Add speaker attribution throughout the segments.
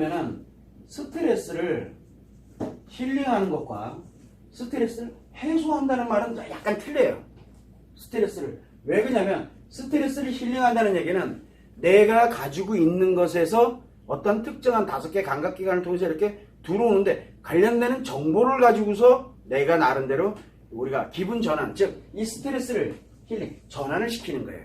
Speaker 1: 보면은 스트레스를 힐링하는 것과 스트레스를 해소한다는 말은 약간 틀려요. 스트레스를. 왜 그러냐면 스트레스를 힐링한다는 얘기는 내가 가지고 있는 것에서 어떤 특정한 다섯 개 감각기관을 통해서 이렇게 들어오는데 관련되는 정보를 가지고서 내가 나름대로 우리가 기분 전환, 즉 이 스트레스를 힐링, 전환을 시키는 거예요.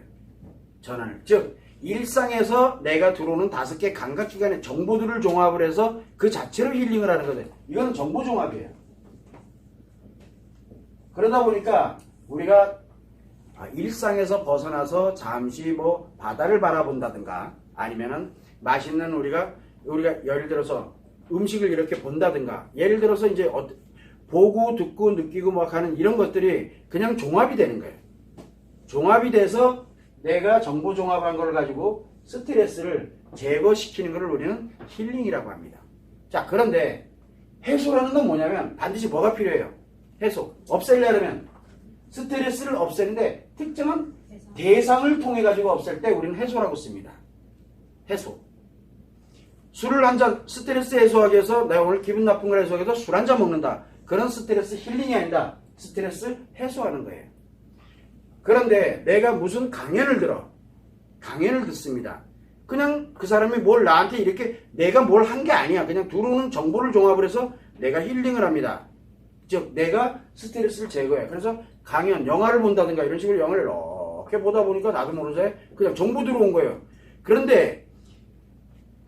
Speaker 1: 전환을. 즉 일상에서 내가 들어오는 다섯 개 감각 기관의 정보들을 종합을 해서 그 자체로 힐링을 하는 거예요. 이거는 정보 종합이에요. 그러다 보니까 우리가 아, 일상에서 벗어나서 잠시 뭐 바다를 바라본다든가 아니면은 맛있는 우리가 우리가 예를 들어서 음식을 이렇게 본다든가 예를 들어서 이제 어, 보고 듣고 느끼고 막 하는 이런 것들이 그냥 종합이 되는 거예요. 종합이 돼서 내가 정보 종합한 걸 가지고 스트레스를 제거시키는 것을 우리는 힐링이라고 합니다. 자, 그런데 해소라는 건 뭐냐면 반드시 뭐가 필요해요? 해소. 없애려면 스트레스를 없애는데 특정한 대상을 통해 가지고 없앨 때 우리는 해소라고 씁니다. 해소. 술을 한 잔 스트레스 해소하기 위해서 내가 오늘 기분 나쁜 걸 해소하기 위해서 술 한 잔 먹는다. 그런 스트레스 힐링이 아니다. 스트레스 해소하는 거예요. 그런데 내가 무슨 강연을 들어. 강연을 듣습니다. 그냥 그 사람이 뭘 나한테 이렇게 내가 뭘 한 게 아니야. 그냥 들어오는 정보를 종합을 해서 내가 힐링을 합니다. 즉 내가 스트레스를 제거해. 그래서 강연, 영화를 본다든가 이런 식으로 영화를 이렇게 보다 보니까 나도 모르게 그냥 정보 들어온 거예요. 그런데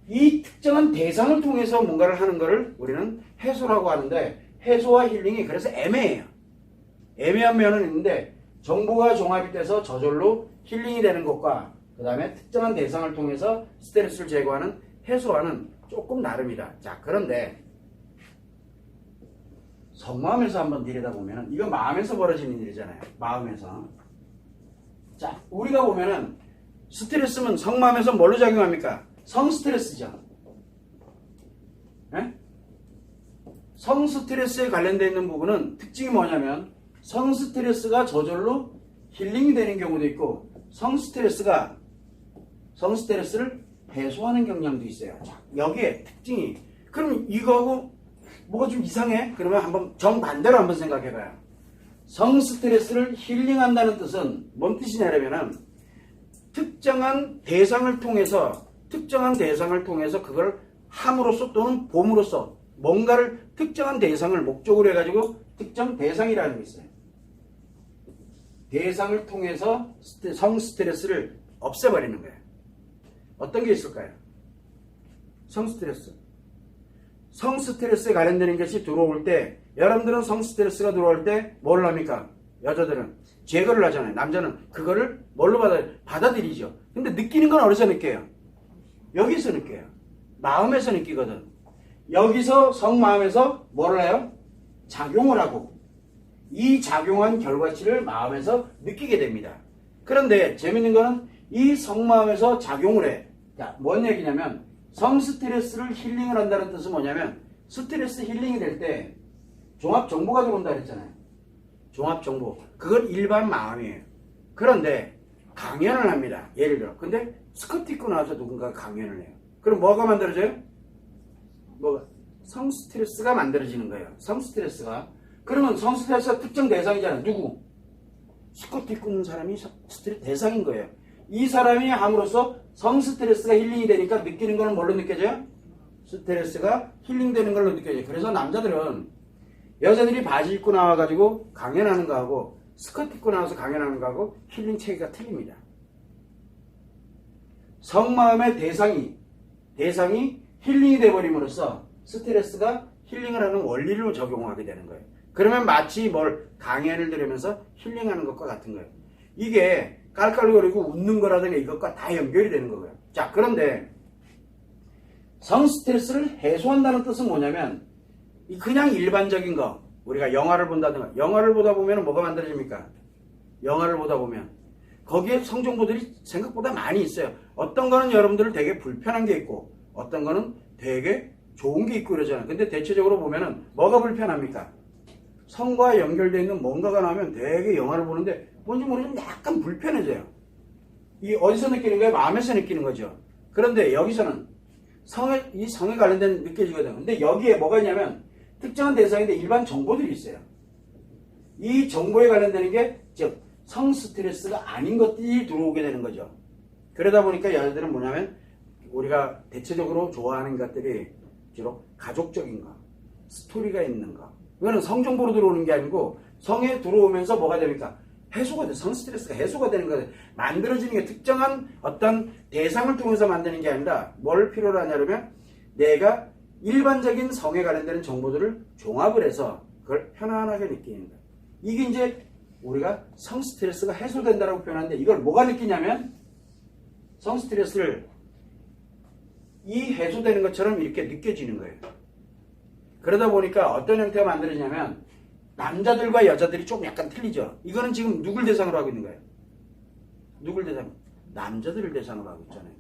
Speaker 1: 이 특정한 대상을 통해서 뭔가를 하는 것을 우리는 해소라고 하는데 해소와 힐링이 그래서 애매해요. 애매한 면은 있는데 정보가 종합이 돼서 저절로 힐링이 되는 것과 그 다음에 특정한 대상을 통해서 스트레스를 제거하는 해소와는 조금 다릅니다. 자 그런데 속마음에서 한번 들여다보면 이건 마음에서 벌어지는 일이잖아요. 마음에서. 자, 우리가 보면은 스트레스면 성마음에서 뭘로 작용합니까? 성 스트레스죠. 예? 성 스트레스에 관련되어 있는 부분은 특징이 뭐냐면 성 스트레스가 저절로 힐링이 되는 경우도 있고 성 스트레스가 성 스트레스를 해소하는 경향도 있어요. 자, 여기에 특징이 그럼 이거하고 뭐가 좀 이상해? 그러면 한번 정반대로 한번 생각해봐요. 성 스트레스를 힐링한다는 뜻은 뭔 뜻이냐면은 특정한 대상을 통해서 특정한 대상을 통해서 그걸 함으로써 또는 봄으로써 뭔가를 특정한 대상을 목적으로 해가지고 특정 대상이라는 게 있어요. 대상을 통해서 성 스트레스를 없애버리는 거예요. 어떤 게 있을까요? 성 스트레스. 성 스트레스에 관련되는 것이 들어올 때 여러분들은 성 스트레스가 들어올 때 뭘 합니까? 여자들은 제거를 하잖아요. 남자는 그거를 뭘로 받아 받아들이죠. 근데 느끼는 건 어디서 느껴요? 여기서 느껴요. 마음에서 느끼거든. 여기서 성 마음에서 뭐를 해요? 작용을 하고 이 작용한 결과치를 마음에서 느끼게 됩니다. 그런데 재밌는 거는 이 성마음에서 작용을 해. 자, 뭔 얘기냐면 성 스트레스를 힐링을 한다는 뜻은 뭐냐면 스트레스 힐링이 될 때 종합 정보가 들어온다 그랬잖아요. 종합 정보. 그건 일반 마음이에요. 그런데 강연을 합니다. 예를 들어. 근데 스커트 입고 나와서 누군가 강연을 해요. 그럼 뭐가 만들어져요? 뭐가? 성 스트레스가 만들어지는 거예요. 성 스트레스가. 그러면 성 스트레스가 특정 대상이잖아요. 누구? 입고 있는 사람이 스트레스 대상인 거예요. 이 사람이 함으로써 성 스트레스가 힐링이 되니까 느끼는 거는 뭘로 느껴져요? 스트레스가 힐링되는 걸로 느껴져요. 그래서 남자들은 여자들이 바지 입고 나와가지고 강연하는 거하고 스커트 입고 나와서 강연하는 거하고 힐링 체계가 틀립니다. 성마음의 대상이 대상이 힐링이 돼버림으로써 스트레스가 힐링을 하는 원리를 적용하게 되는 거예요. 그러면 마치 뭘 강연을 들으면서 힐링하는 것과 같은 거예요. 이게 깔깔거리고 웃는 거라든가 이것과 다 연결이 되는 거고요. 자, 그런데 성 스트레스를 해소한다는 뜻은 뭐냐면 이 그냥 일반적인 거 우리가 영화를 본다든가 영화를 보다 보면 뭐가 만들어집니까? 영화를 보다 보면 거기에 성정보들이 생각보다 많이 있어요. 어떤 거는 여러분들 되게 불편한 게 있고 어떤 거는 되게 좋은 게 있고 그러잖아요. 근데 대체적으로 보면은 뭐가 불편합니까? 성과 연결되어 있는 뭔가가 나오면 되게 영화를 보는데 뭔지 모르지만 약간 불편해져요. 이 어디서 느끼는 거예요? 마음에서 느끼는 거죠. 그런데 여기서는 성에, 이 성에 관련된 느껴지거든. 근데 여기에 뭐가 있냐면 특정한 대상인데 일반 정보들이 있어요. 이 정보에 관련되는 게, 즉, 성 스트레스가 아닌 것들이 들어오게 되는 거죠. 그러다 보니까 여자들은 뭐냐면 우리가 대체적으로 좋아하는 것들이 주로 가족적인 거, 스토리가 있는 거. 이거는 성정보로 들어오는 게 아니고 성에 들어오면서 뭐가 됩니까? 해소가 돼. 성 스트레스가 해소가 되는 거예요. 만들어지는 게 특정한 어떤 대상을 통해서 만드는 게 아니라 뭘 필요로 하냐면 내가 일반적인 성에 관련되는 정보들을 종합을 해서 그걸 편안하게 느끼는 거예요. 이게 이제 우리가 성 스트레스가 해소된다라고 표현하는데 이걸 뭐가 느끼냐면 성 스트레스를 이 해소되는 것처럼 이렇게 느껴지는 거예요. 그러다 보니까 어떤 형태가 만들어지냐면 남자들과 여자들이 좀 약간 틀리죠. 이거는 지금 누굴 대상으로 하고 있는 거예요? 누굴 대상? 남자들을 대상으로 하고 있잖아요.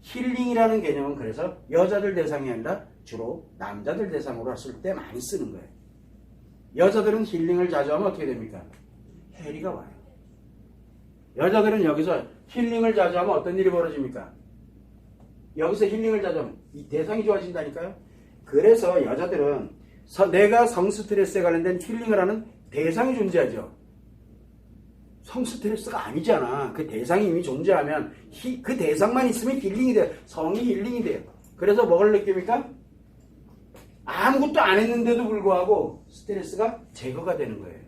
Speaker 1: 힐링이라는 개념은 그래서 여자들 대상이 아니라 주로 남자들 대상으로 했을 때 많이 쓰는 거예요. 여자들은 힐링을 자주 하면 어떻게 됩니까? 해리가 와요. 여자들은 여기서 힐링을 자주 하면 어떤 일이 벌어집니까? 여기서 힐링을 자주 하면 이 대상이 좋아진다니까요. 그래서 여자들은 서- 내가 성 스트레스에 관련된 힐링을 하는 대상이 존재하죠. 성 스트레스가 아니잖아. 그 대상이 이미 존재하면 히- 그 대상만 있으면 힐링이 돼요. 성이 힐링이 돼요. 그래서 뭐를 느낍니까? 아무것도 안 했는데도 불구하고 스트레스가 제거가 되는 거예요.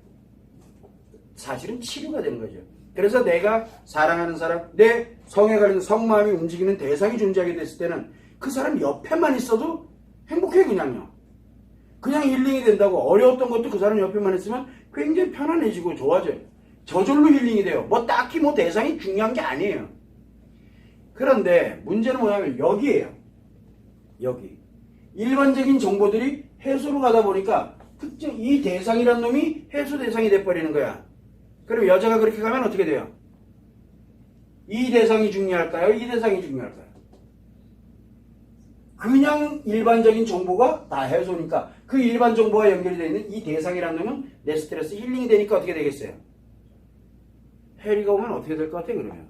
Speaker 1: 사실은 치료가 되는 거죠. 그래서 내가 사랑하는 사람, 내 성에 관련 성마음이 움직이는 대상이 존재하게 됐을 때는 그 사람 옆에만 있어도 행복해 그냥요. 그냥 힐링이 된다고 어려웠던 것도 그 사람 옆에만 있으면 굉장히 편안해지고 좋아져요. 저절로 힐링이 돼요. 뭐 딱히 뭐 대상이 중요한 게 아니에요. 그런데 문제는 뭐냐면 여기에요. 여기. 일반적인 정보들이 해소로 가다 보니까 특정 이 대상이란 놈이 해소 대상이 돼버리는 거야. 그럼 여자가 그렇게 가면 어떻게 돼요? 이 대상이 중요할까요? 이 대상이 중요할까요? 그냥 일반적인 정보가 다 해소니까 그 일반 정보와 연결이 되어 있는 이 대상이라는 놈은 내 스트레스 힐링이 되니까 어떻게 되겠어요? 해리가 오면 어떻게 될 것 같아요 그러면?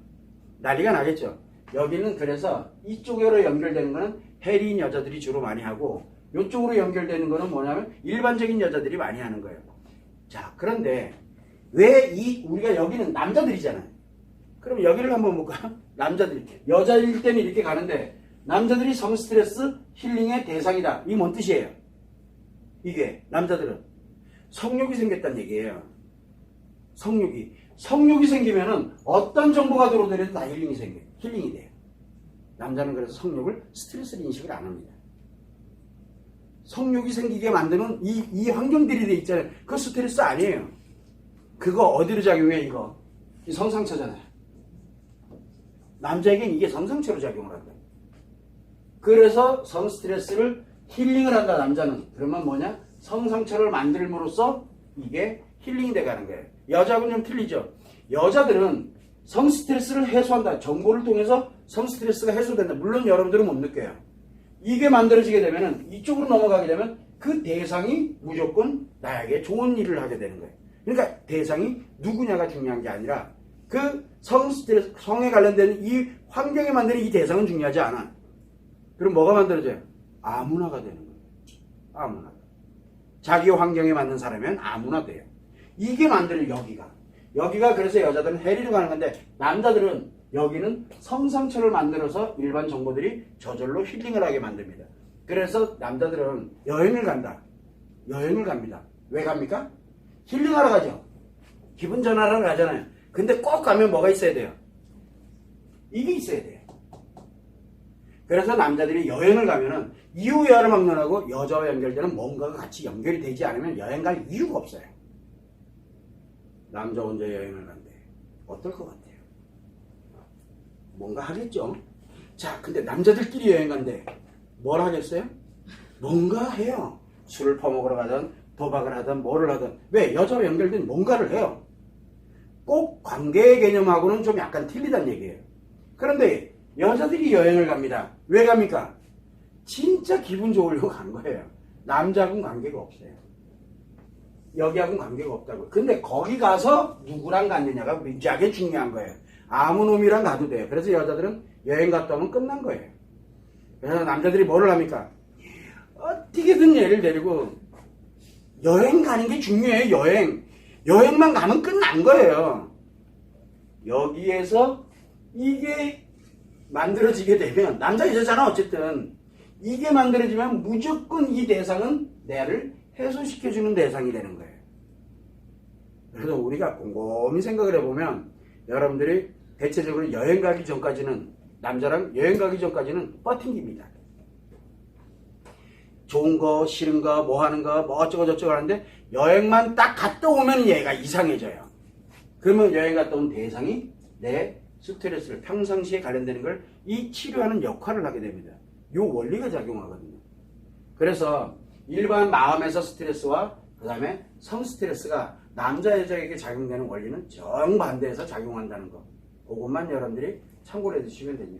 Speaker 1: 난리가 나겠죠. 여기는 그래서 이쪽으로 연결되는 거는 해리인 여자들이 주로 많이 하고 이쪽으로 연결되는 거는 뭐냐면 일반적인 여자들이 많이 하는 거예요. 자 그런데 왜 이 우리가 여기는 남자들이잖아요. 그럼 여기를 한번 볼까? 남자들이 여자일 때는 이렇게 가는데 남자들이 성 스트레스 힐링의 대상이다. 이게 뭔 뜻이에요? 이게 남자들은 성욕이 생겼다는 얘기예요. 성욕이 성욕이 생기면은 어떤 정보가 들어오더라도 다 힐링이 생겨 힐링이 돼요. 남자는 그래서 성욕을 스트레스로 인식을 안 합니다. 성욕이 생기게 만드는 이, 이 환경들이 돼 있잖아요. 그거 스트레스 아니에요. 그거 어디로 작용해, 이거? 이 성상처잖아요. 남자에겐 이게 성상처로 작용을 한다. 그래서 성 스트레스를 힐링을 한다, 남자는. 그러면 뭐냐? 성상처를 만들므로써 이게 힐링이 돼가는 거예요. 여자하고는 좀 틀리죠. 여자들은 성 스트레스를 해소한다. 정보를 통해서 성 스트레스가 해소된다. 물론 여러분들은 못 느껴요. 이게 만들어지게 되면은 이쪽으로 넘어가게 되면 그 대상이 무조건 나에게 좋은 일을 하게 되는 거예요. 그러니까 대상이 누구냐가 중요한 게 아니라 그 성 스트레스, 성에 관련된 이 환경에 만드는 이 대상은 중요하지 않아. 그럼 뭐가 만들어져요? 아무나가 되는 거예요. 아무나. 자기 환경에 맞는 사람이면 아무나 돼요. 이게 만드는 여기가. 여기가 그래서 여자들은 해리로 가는 건데 남자들은 여기는 성상처를 만들어서 일반 정보들이 저절로 힐링을 하게 만듭니다. 그래서 남자들은 여행을 간다. 여행을 갑니다. 왜 갑니까? 힐링하러 가죠. 기분 전환하러 가잖아요. 근데 꼭 가면 뭐가 있어야 돼요? 이게 있어야 돼요. 그래서 남자들이 여행을 가면은 이유야를 막론하고 여자와 연결되는 뭔가가 같이 연결이 되지 않으면 여행 갈 이유가 없어요. 남자 혼자 여행을 간대. 어떨 것 같아요? 뭔가 하겠죠? 자, 근데 남자들끼리 여행 간대. 뭘 하겠어요? 뭔가 해요. 술을 퍼먹으러 가든, 도박을 하든, 뭐를 하든. 왜? 여자와 연결된 뭔가를 해요. 꼭 관계의 개념하고는 좀 약간 틀리단 얘기예요. 그런데 여자들이 여행을 갑니다. 왜 갑니까? 진짜 기분 좋으려고 간 거예요. 남자하고는 관계가 없어요. 여기하고는 관계가 없다고. 근데 거기 가서 누구랑 갔느냐가 무지하게 중요한 거예요. 아무 놈이랑 가도 돼요. 그래서 여자들은 여행 갔다 오면 끝난 거예요. 그래서 남자들이 뭐를 합니까? 어떻게든 얘를 데리고 여행 가는 게 중요해요, 여행. 여행만 가면 끝난 거예요. 여기에서 이게 만들어지게 되면, 남자, 여자잖아, 어쨌든. 이게 만들어지면 무조건 이 대상은 나를 해소시켜주는 대상이 되는 거예요. 그래서 우리가 곰곰이 생각을 해보면, 여러분들이 대체적으로 여행 가기 전까지는, 남자랑 여행 가기 전까지는 버팅깁니다. 좋은 거, 싫은 거, 뭐 하는 거, 뭐 어쩌고 저쩌고 하는데 여행만 딱 갔다 오면 얘가 이상해져요. 그러면 여행 갔다 온 대상이 내 스트레스를 평상시에 관련되는 걸 이 치료하는 역할을 하게 됩니다. 요 원리가 작용하거든요. 그래서 일반 마음에서 스트레스와 그 다음에 성 스트레스가 남자 여자에게 작용되는 원리는 정반대해서 작용한다는 거. 그것만 여러분들이 참고를 해주시면 됩니다.